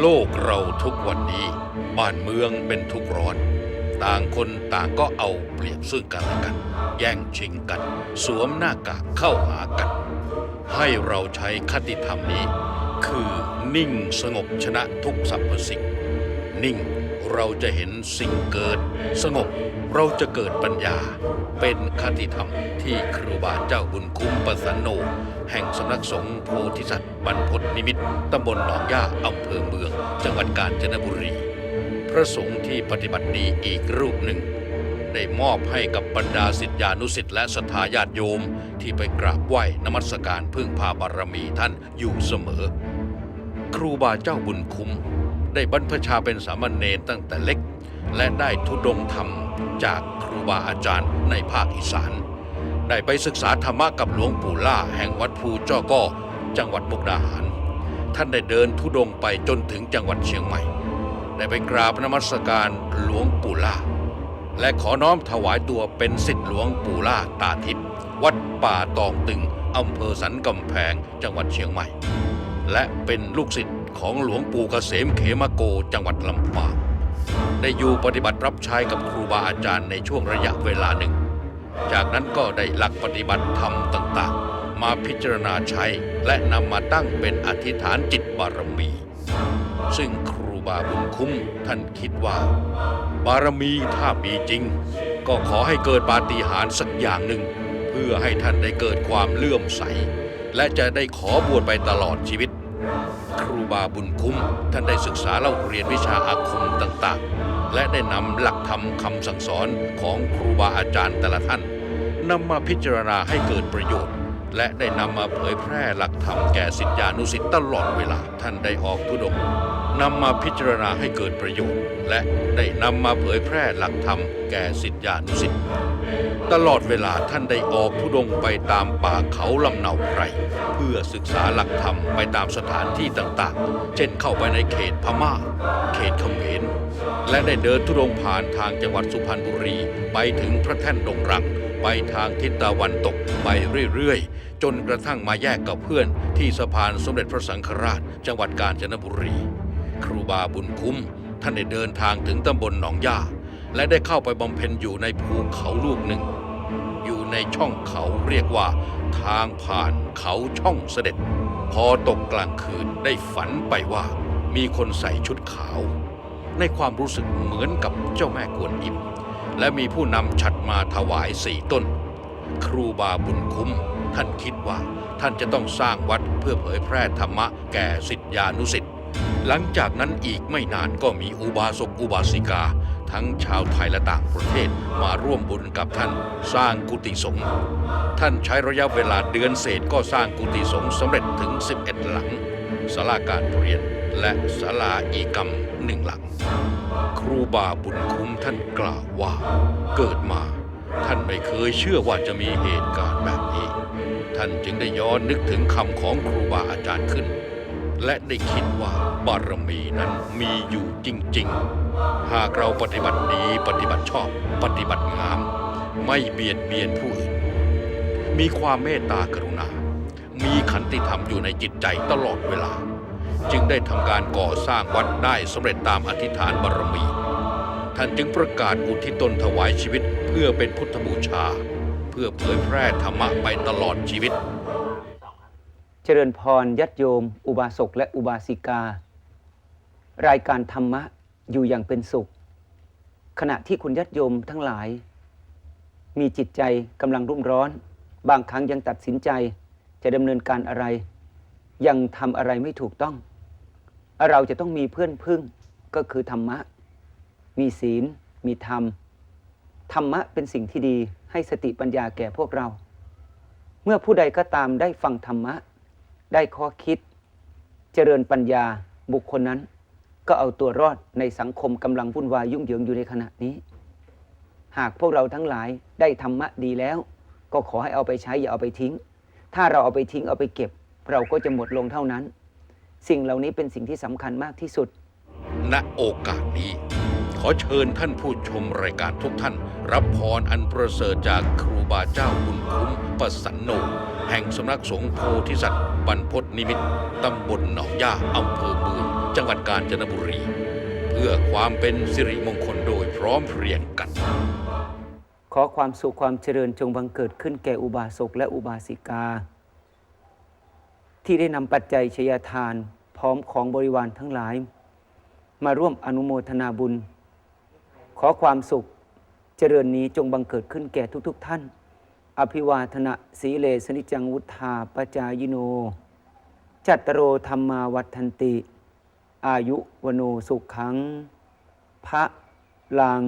โลกเราทุกวันนี้ บ้านเมืองเป็นทุกร้อน ต่างคนต่างก็เอาเปรียบซึ่งกันและกัน แย่งชิงกัน สวมหน้ากากเข้าหากัน ให้เราใช้คติธรรมนี้ คือนิ่งสงบชนะทุกสรรพสิ่ง นิ่งเราจะเห็นสิ่งเกิด สงบเราจะเกิดปัญญา เป็นคติธรรมที่ครูบาเจ้าบุญคุ้มประสันโน แห่งสำนักสงฆ์โพธิสัตว์บรรพตนิมิตตำบลหนองย่าอำเภอเมือง จังหวัดกาญจนบุรี พระสงฆ์ที่ปฏิบัติดีอีกรูปหนึ่ง ได้มอบให้กับบรรดาศิษยานุศิษย์และศรัทธาญาติโยม ที่ไปกราบไหว้นมัสการพึ่งพาบารมีท่านอยู่เสมอ ครูบาเจ้าบุญคุ้ม ได้บรรพชาเป็นสามเณรตั้งแต่เล็ก และได้ทุดงธรรมจากครูบาอาจารย์ในภาคอีสาน ได้ไปศึกษาธรรมะกับหลวงปู่ล่าแห่งวัดภูจ้อก้อจังหวัดมุกดาหาร ท่านได้เดินทุดงไปจนถึงจังหวัดเชียงใหม่ ได้ไปกราบนมัสการหลวงปู่ล่า และขอน้อมถวายตัวเป็นสิทธิหลวงปู่ล่าตาทิพย์วัดป่าตองตึงอำเภอสันกำแพงจังหวัดเชียงใหม่ และเป็นลูกศิษย์ของหลวงปู่เกษมเขมโกจังหวัดลำปางได้อยู่ปฏิบัติรับใช้กับครูบาอาจารย์ในช่วงระยะเวลาหนึ่ง จากนั้นก็ได้หลักปฏิบัติธรรมต่างๆ มาพิจารณาใช้และนำมาตั้งเป็นอธิษฐานจิตบารมี ซึ่งครูบาบุญคุ้มท่านคิดว่า บารมีถ้ามีจริง ก็ขอให้เกิดปาฏิหาริย์สักอย่างหนึ่ง เพื่อให้ท่านได้เกิดความเลื่อมใส และจะได้ขอบวชไปตลอดชีวิต บาบุญคุ้ม ท่านได้ศึกษาเล่าเรียนวิชาอาคมต่างๆ และได้นำหลักธรรมคำสั่งสอนของครูบาอาจารย์แต่ละท่านนำมาพิจารณาให้เกิดประโยชน์ และได้นำมาเผยแพร่หลักธรรมแก่สิทธิานุสิทธิ์ตลอดเวลาท่านได้ออกทุดงนำมาพิจารณาให้เกิดประโยชน์ และได้นำมาเผยแพร่หลักธรรมแก่สิทธิานุสิทธิ์ตลอดเวลาท่านได้ออกทุดงไปตามป่าเขาลำเนาไพรเพื่อศึกษาหลักธรรมไปตามสถานที่ต่างๆ เช่นเข้าไปในเขตพม่า เขตเขมรและได้เดินทุดงผ่านทางจังหวัดสุพรรณบุรีไปถึงพระแท่นดงรัง ไปทางทิศตะวันตกไปเรื่อยๆ จนกระทั่งมาแยกกับเพื่อนที่สะพานสมเด็จพระสังฆราช จังหวัดกาญจนบุรี ครูบาบุญคุ้ม ท่านได้เดินทางถึงตำบลหนองย่า และได้เข้าไปบำเพ็ญอยู่ในภูเขาลูกหนึ่ง อยู่ในช่องเขาเรียกว่า ทางผ่านเขาช่องเสด็จ พอตกกลางคืนได้ฝันไปว่ามีคนใส่ชุดขาว ในความรู้สึกเหมือนกับเจ้าแม่กวนอิม และมีผู้นำฉัดมาถวายสี่ต้น ครูบาบุญคุ้ม ท่านคิดว่าท่านจะต้องสร้างวัดเพื่อเผยแพร่ธรรมะแก่สิทธิานุสิทธิ์หลังจากนั้นอีกไม่นานก็มีอุบาสกอุบาสิกา ทั้งชาวไทยและต่างประเทศมาร่วมบุญกับท่านสร้างกุฏิสงฆ์ท่านใช้ระยะเวลาเดือนเศษก็สร้างกุฏิสงฆ์สำเร็จถึง 11 หลังศาลาการเปลี่ยนและศาลาอีกรรมหนึ่งหลัง ครูบาบุญคุ้มท่านกล่าวว่า เกิดมาท่านไม่เคยเชื่อว่าจะมีเหตุการณ์แบบนี้ ท่านจึงได้ย้อนนึกถึงคำของครูบาอาจารย์ขึ้น และได้คิดว่าบารมีนั้นมีอยู่จริง ๆ หากเราปฏิบัติดีปฏิบัติชอบ ปฏิบัติงาม ไม่เบียดเบียนผู้อื่น มีความเมตตากรุณา มีขันติธรรมอยู่ในจิตใจตลอดเวลา จึงได้ทำการก่อสร้างวัดได้สำเร็จตามอธิษฐานบารมี ท่านจึงประกาศอุทิศตนถวายชีวิตเพื่อเป็นพุทธบูชา เพื่อเผยแพร่ธรรมะไปตลอดชีวิต เจริญพรยัดโยม อุบาสกและอุบาสิกา รายการธรรมะอยู่อย่างเป็นสุข ขณะที่คุณยัดโยมทั้งหลาย มีจิตใจกำลังรุ่มร้อน บางครั้งยังตัดสินใจจะดำเนินการอะไร ยังทำอะไรไม่ถูกต้อง เราจะต้องมีเพื่อนพึ่งก็คือธรรมะ มีศีล มีธรรม ธรรมะเป็นสิ่งที่ดีให้สติปัญญาแก่พวกเรา เมื่อผู้ใดก็ตามได้ฟังธรรมะ ได้ข้อคิด เจริญปัญญาบุคคลนั้น ก็เอาตัวรอดในสังคมกำลังวุ่นวายยุ่งเหยิงอยู่ในขณะนี้ หากพวกเราทั้งหลายได้ธรรมะดีแล้ว ก็ขอให้เอาไปใช้อย่าเอาไปทิ้ง ถ้าเราเอาไปทิ้งเอาไปเก็บ เราก็จะหมดลงเท่านั้น สิ่งเหล่านี้เป็นสิ่งที่สำคัญมากที่สุด ณโอกาสนี้ ขอเชิญท่านผู้ชมรายการทุกท่าน รับพรอันประเสริฐจากครูบาเจ้าบุญคุ้มประสันโน แห่งสำนักสงฆ์โพธิสัตว์บรรพตนิมิตรตำบลหนองย่าอำเภอเมืองจังหวัดกาญจนบุรี เพื่อความเป็นสิริมงคลโดยพร้อมเพรียงกัน ขอความสุขความเจริญจงบังเกิดขึ้นแก่อุบาสกและอุบาสิกา ที่ได้นำปัจจัยชยทานพร้อมของบริวารทั้งหลาย มาร่วมอนุโมทนาบุญ ขอความสุขเจริญนี้จงบังเกิดขึ้นแก่ทุกๆทท่าน อภิวาทนะสีเลสนิจังวุธาปจายโน จัตตโรธรรมาวัฏันติ อายุวโนสุขัง พระลัง